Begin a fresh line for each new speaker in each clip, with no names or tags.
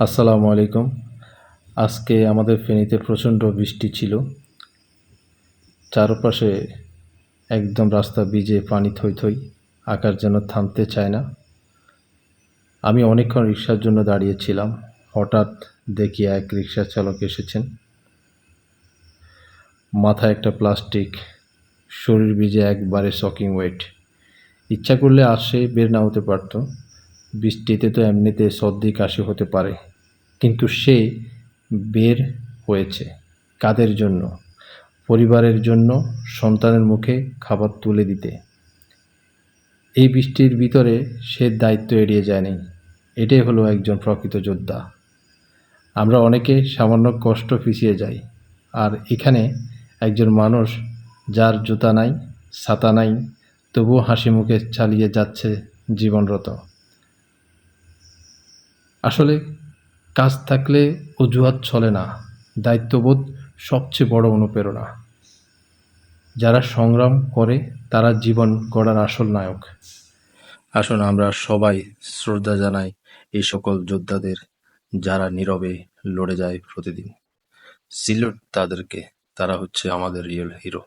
আসসালামু আলাইকুম। আজকে আমাদের ফেনীতে প্রচণ্ড বৃষ্টি ছিল। চারপাশে একদম রাস্তা ভিজে পানি থই থই আকার যেন থামতে চায় না। আমি অনেকক্ষণ রিক্সার জন্য দাঁড়িয়েছিলাম হঠাৎ দেখি এক রিক্সা চালক এসেছেন। মাথায় একটা প্লাস্টিক, শরীর ভিজে একবারে শকিং ওয়েট। ইচ্ছা করলে আসে, বের না হতে পারতো। বৃষ্টিতে তো এমনিতে সর্দি কাশি হতে পারে, কিন্তু সে বের হয়েছে কাদের জন্য? পরিবারের জন্য, সন্তানের মুখে খাবার তুলে দিতে। এই বৃষ্টির ভিতরে সে দায়িত্ব এড়িয়ে যায়নি। এটাই হলো একজন প্রকৃত যোদ্ধা। আমরা অনেকে সামান্য কষ্ট পিছিয়ে যাই, আর এখানে একজন মানুষ যার জুতা নাই, ছাতা নাই, তবুও হাসি মুখে চালিয়ে যাচ্ছে জীবনরত। আসলে কাজ থাকলে অজুহাত চলে না, দায়িত্ববোধ সবচেয়ে বড় অনুপ্রেরণা। যারা সংগ্রাম করে, তারা জীবন গড়ার আসল নায়ক। আসুন আমরা সবাই শ্রদ্ধা জানাই এই সকল যোদ্ধাদের যারা নীরবে লড়ে যায় প্রতিদিন। সিলুট তাদেরকে, তারা হচ্ছে আমাদের রিয়েল হিরো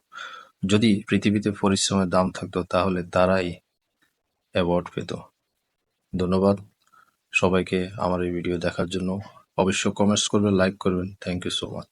যদি পৃথিবীতে পরিশ্রমের দাম থাকতো, তাহলে তারাই অ্যাওয়ার্ড পেত। ধন্যবাদ। সবাইকে আমার এই ভিডিও দেখার জন্য। অবশ্যই কমেন্টস করবেন লাইক করবেন। Thank you so much